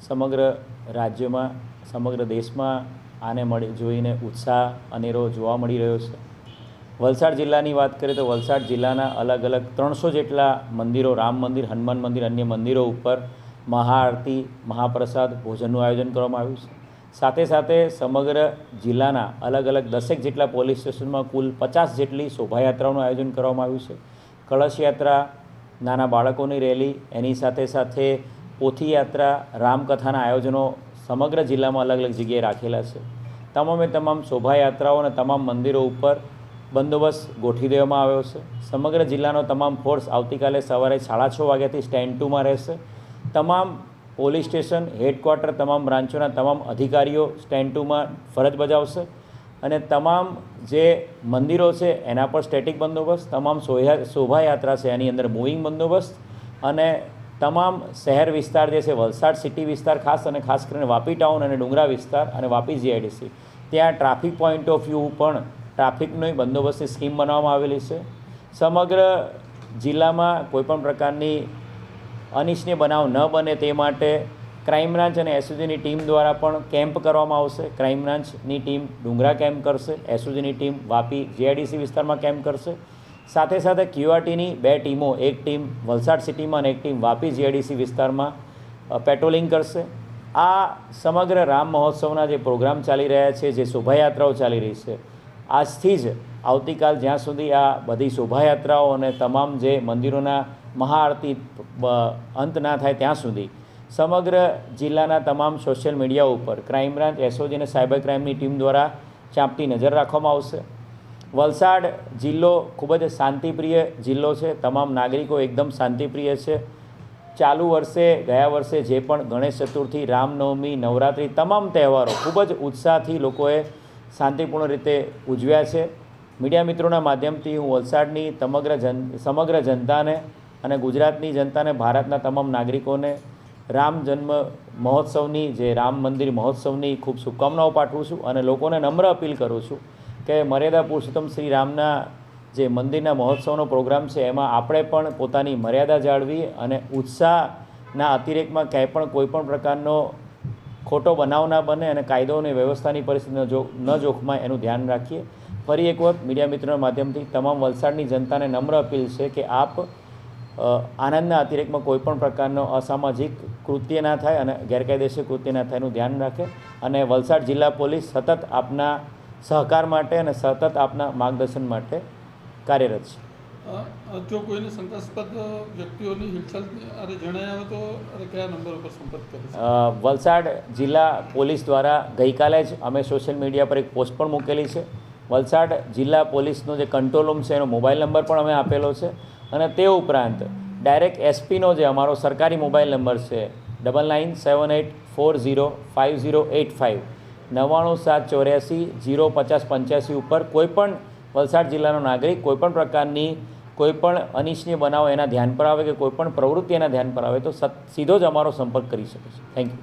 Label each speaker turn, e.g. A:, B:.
A: સમગ્ર રાજ્યમાં, સમગ્ર દેશમાં આને મળી જોઈને ઉત્સાહ, અનેરો જોવા મળી રહ્યો છે. વલસાડ જિલ્લાની વાત કરીએ તો વલસાડ જિલ્લાના અલગ અલગ ત્રણસો જેટલા મંદિરો, રામ મંદિર, હનુમાન મંદિર, અન્ય મંદિરો ઉપર મહાઆરતી, મહાપ્રસાદ ભોજનનું આયોજન કરવામાં આવ્યું છે. સાથે સાથે સમગ્ર જિલ્લાના અલગ અલગ દસેક જેટલા પોલીસ સ્ટેશનમાં કુલ પચાસ જેટલી શોભાયાત્રાઓનું આયોજન કરવામાં આવ્યું છે. કળશ યાત્રા નાના બાળકોની રેલી, એની સાથે સાથે પોથી યાત્રા રામકથાના આયોજનો સમગ્ર જિલ્લામાં અલગ અલગ જગ્યાએ રાખેલા છે. તમામે તમામ શોભાયાત્રાઓ અને તમામ મંદિરો ઉપર બંદોબસ્ત ગોઠવી દેવામાં આવ્યો છે. સમગ્ર જિલ્લાનો તમામ ફોર્સ આવતીકાલે સવારે સાડા છ વાગ્યાથી સ્ટેન્ડ ટુમાં રહેશે. તમામ પોલીસ સ્ટેશન હેડક્વાર્ટર તમામ બ્રાન્ચોના તમામ અધિકારીઓ સ્ટેન્ડ ટુમાં ફરજ બજાવશે અને તમામ જે મંદિરો છે એના પર સ્ટેટિક બંદોબસ્ત, તમામ શોભાયાત્રા છે એની અંદર મૂવિંગ બંદોબસ્ત અને તમામ શહેર વિસ્તાર જે છે, વલસાડ સિટી વિસ્તાર ખાસ અને ખાસ કરીને વાપી ટાઉન અને ડુંગરા વિસ્તાર અને વાપી જીઆઈડીસી ત્યાં ટ્રાફિક પોઈન્ટ ઓફ વ્યૂ પણ ટ્રાફિકની બંદોબસ્તની સ્કીમ બનાવવામાં આવેલી છે. સમગ્ર જિલ્લામાં કોઈપણ પ્રકારની અનિચ્છનીય બનાવ ન બને તે માટે ક્રાઇમ બ્રાન્ચ અને એસઓજીની ટીમ દ્વારા પણ કેમ્પ કરવામાં આવશે. ક્રાઇમ બ્રાન્ચની ટીમ ડુંગરા કેમ્પ કરશે. એસઓજીની ટીમ વાપી જીઆઈડીસી વિસ્તારમાં કેમ્પ કરશે. સાથે સાથે ક્યુઆરટીની બે ટીમો, એક ટીમ વલસાડ સિટીમાં અને એક ટીમ વાપી જીઆઈડીસી વિસ્તારમાં પેટ્રોલિંગ કરશે. આ સમગ્ર રામ મહોત્સવના જે પ્રોગ્રામ ચાલી રહ્યા છે, જે શોભાયાત્રાઓ ચાલી રહી છે, આજથી જ આવતીકાલ જ્યાં સુધી આ બધી શોભાયાત્રાઓ અને તમામ જે મંદિરોના મહાઆરતી અંત ના થાય ત્યાં સુધી, સમગ્ર જિલ્લાના તમામ સોશિયલ મીડિયા ઉપર ક્રાઇમ બ્રાન્ચ, એસઓજી અને સાયબર ક્રાઇમની ટીમ દ્વારા ચાંપતી નજર રાખવામાં આવશે. વલસાડ જિલ્લો ખૂબ જ શાંતિપ્રિય જિલ્લો છે. તમામ નાગરિકો એકદમ શાંતિપ્રિય છે. ચાલુ વર્ષે, ગયા વર્ષે જે પણ ગણેશ ચતુર્થી, રામનવમી, નવરાત્રિ તમામ તહેવારો ખૂબ જ ઉત્સાહથી લોકોએ શાંતિપૂર્ણ રીતે ઉજવ્યા છે. મીડિયા મિત્રોના માધ્યમથી હું વલસાડની સમગ્ર જન, સમગ્ર જનતાને અને ગુજરાતની જનતાને, ભારતના તમામ નાગરિકોને રામ જન્મ મહોત્સવની, જે રામ મંદિર મહોત્સવની ખૂબ શુભકામનાઓ પાઠવું છું અને લોકોને નમ્ર અપીલ કરું છું કે મર્યાદા પુરુષોત્તમ શ્રી રામના જે મંદિરના મહોત્સવનો પ્રોગ્રામ છે, એમાં આપણે પણ પોતાની મર્યાદા જાળવી અને ઉત્સાહના અતિરેકમાં ક્યાંય પણ કોઈ પણ પ્રકારનો ખોટો બનાવ ના બને અને કાયદો અને વ્યવસ્થાની પરિસ્થિતિ ન જો, ન જોખમાય એનું ધ્યાન રાખીએ. ફરી એક વખત મીડિયા મિત્રોના માધ્યમથી તમામ વલસાડની જનતાને નમ્ર અપીલ છે કે આપ આનંદના અતિરેકમાં કોઈ પણ પ્રકારનો અસામાજિક કૃત્ય ના થાય અને ગેરકાયદેસર કૃત્ય ના થાય એનું ધ્યાન રાખે. અને વલસાડ જિલ્લા પોલીસ સતત આપના સહકાર માટે અને સતત આપના માર્ગદર્શન માટે કાર્યરત છે.
B: જો કોઈને શંકાસ્પદ વ્યક્તિઓની હિલચાલ જણાય આવે તો કયા નંબર ઉપર સંપર્ક કરે
A: વલસાડ જિલ્લા પોલીસ દ્વારા ગઈકાલે જ અમે સોશિયલ મીડિયા પર એક પોસ્ટ પણ મૂકેલી છે. વલસાડ જિલ્લા પોલીસનો જે કંટ્રોલ રૂમ છે એનો મોબાઈલ નંબર પણ અમે આપેલો છે અને તે ઉપરાંત ડાયરેક્ટ એસપીનો જે અમારો સરકારી મોબાઈલ નંબર છે double nine seven eight four zero five zero eight five નવ્વાણું સાત ચોર્યાસી, જીરો પચાસ પંચ્યાસી ઉપર કોઈપણ વલસાડ જિલ્લાનો નાગરિક, કોઈપણ પ્રકારની કોઈપણ અનિચ્છનીય બનાવ એના ધ્યાન પર આવે કે કોઈપણ પ્રવૃત્તિ એના ધ્યાન પર આવે તો સીધો જ અમારો સંપર્ક કરી શકે છે. Thank you